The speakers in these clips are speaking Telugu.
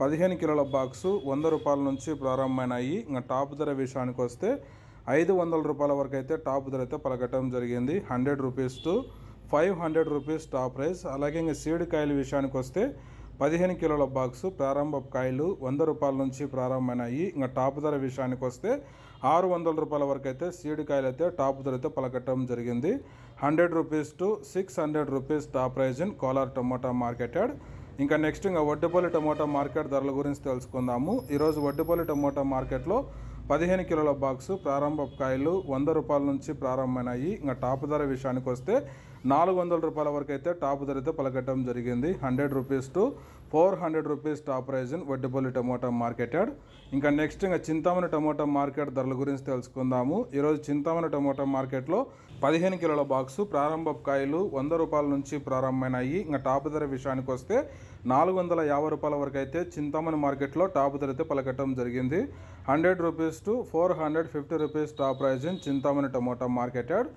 పదిహేను కిలోల బాక్సు వంద రూపాయల నుంచి ప్రారంభమైనాయి. ఇంకా టాప్ ధర విషయానికి వస్తే ఐదు వందల రూపాయల వరకు అయితే టాప్ ధర అయితే పలకటం జరిగింది. Hundred rupees to five hundred rupees top price. అలాగే ఇంకా సీడ్ కాయల విషయానికి వస్తే పదిహేను కిలోల బాక్సు ప్రారంభ కాయలు వంద రూపాయల నుంచి ప్రారంభమైనాయి. ఇంకా టాప్ ధర విషయానికి వస్తే ఆరు వందల రూపాయల వరకు అయితే సీడ్ కాయలు అయితే టాప్ ధర అయితే పలకటం జరిగింది. Hundred rupees to six hundred rupees top price in Kolar tomato marketed. ఇంకా నెక్స్ట్ ఇంకా వడ్డపల్లి టమోటా మార్కెట్ ధరల గురించి తెలుసుకుందాము. ఈరోజు వడ్డపల్లి టమోటా మార్కెట్లో పదిహేను కిలోల బాక్సు ప్రారంభ కాయలు వంద రూపాయల నుంచి ప్రారంభమైనాయి. ఇంకా టాప్ ధర విషయానికి వస్తే నాలుగు వందల రూపాయల వరకు అయితే టాప్ ధర అయితే పలకటం జరిగింది. Hundred rupees to four hundred rupees top price in Vaddapalli tomato marketed ఇంకా నెక్స్ట్ ఇంకా చింతామణి టమోటా మార్కెట్ ధరల గురించి తెలుసుకుందాము. ఈరోజు చింతామణి టమోటా మార్కెట్లో పదిహేను కిలోల బాక్సు ప్రారంభ కాయలు వంద రూపాయల నుంచి ప్రారంభమైనాయి. ఇంకా టాప్ ధర విషయానికి వస్తే నాలుగు వందల యాభై రూపాయల వరకు అయితే చింతామణి మార్కెట్లో టాప్ ధర అయితే పలకటం జరిగింది. Hundred rupees to four hundred fifty rupees top price Chintamani tomato marketed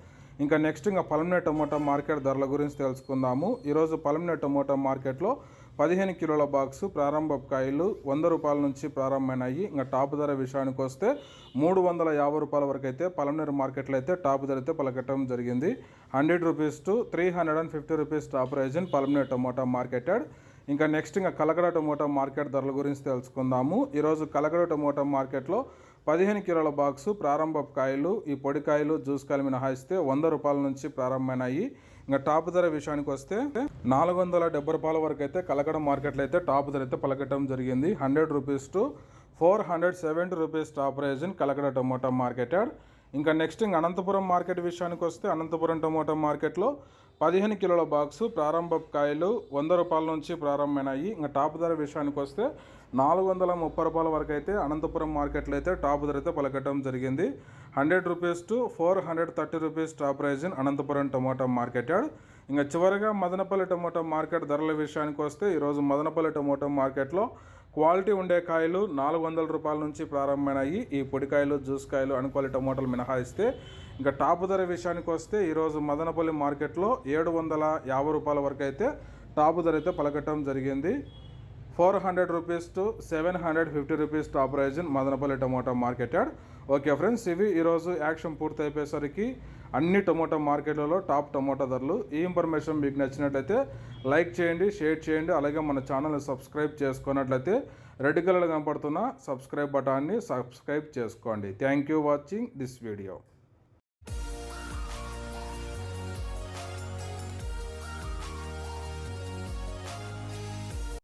ఇంకా నెక్స్ట్ ఇంకా పలమనే టమోటా మార్కెట్ ధరల గురించి తెలుసుకుందాము. ఈరోజు పలమనే టమోటా మార్కెట్లో పదిహేను కిలోల బాక్సు ప్రారంభ కాయలు వంద రూపాయల నుంచి ప్రారంభమైనాయి. ఇంకా టాప్ ధర విషయానికి వస్తే మూడు వందల యాభై రూపాయల వరకు అయితే పలమనేరు మార్కెట్లో అయితే టాప్ ధర అయితే పలకటం జరిగింది. Hundred rupees to three hundred and fifty rupees top price in Palamaneru tomato marketed ఇంకా నెక్స్ట్ ఇంకా కలకడ టమోటా మార్కెట్ ధరల గురించి తెలుసుకుందాము. ఈరోజు కలకడ టమోటా మార్కెట్లో పదిహేను కిలోల బాక్సు ప్రారంభ కాయలు ఈ పొడికాయలు జ్యూస్ కాయలు మినహాయిస్తే వంద రూపాయల నుంచి ప్రారంభమైనాయి. ఇంకా టాప్ ధర విషయానికి వస్తే నాలుగు వందల డెబ్బై రూపాయల వరకు అయితే కలకడ మార్కెట్లో అయితే టాప్ ధర అయితే పలకటం జరిగింది. Hundred rupees to four hundred seventy rupees top price in Kalakada tomato marketed ఇంకా నెక్స్ట్ ఇంకా అనంతపురం మార్కెట్ విషయానికి వస్తే అనంతపురం టమోటా మార్కెట్లో పదిహేను కిలోల బాక్సు ప్రారంభ కాయలు వంద రూపాయల నుంచి ప్రారంభమైనాయి. ఇంకా టాప్ ధర విషయానికి వస్తే నాలుగు వందల ముప్పై రూపాయల వరకు అయితే అనంతపురం మార్కెట్లో అయితే టాప్ ధర అయితే పలకటం జరిగింది. Hundred rupees to four hundred thirty rupees top price in Anantapur tomato market ఇంకా చివరిగా మదనపల్లి టమోటా మార్కెట్ ధరల విషయానికి వస్తే ఈరోజు మదనపల్లి టమోటా మార్కెట్లో క్వాలిటీ ఉండే కాయలు నాలుగు వందల రూపాయల నుంచి ప్రారంభమైనాయి. ఈ పొడికాయలు జ్యూస్ కాయలు అనుకోవాలి టమోటాలు మినహాయిస్తే ఇంకా టాప్ ధర విషయానికి వస్తే ఈరోజు మదనపల్లి మార్కెట్లో ఏడు వందల యాభై రూపాయల వరకు అయితే టాప్ ధర అయితే పలకటం జరిగింది. Four hundred rupees to seven hundred fifty rupees top price Madanapalle tomato market yard okay friends ఇవి ఈరోజు యాక్షన్ పూర్తి అయిపోయేసరికి అన్ని టమోటా మార్కెట్లలో టాప్ టమోటా ధరలు. ఈ ఇన్ఫర్మేషన్ మీకు నచ్చినట్లయితే లైక్ చేయండి షేర్ చేయండి అలాగే మన ఛానల్ని సబ్స్క్రైబ్ చేసుకున్నట్లయితే రెడ్ కలర్ కనపడుతున్న సబ్స్క్రైబ్ బటాన్ని సబ్స్క్రైబ్ చేసుకోండి. Thank you watching this video.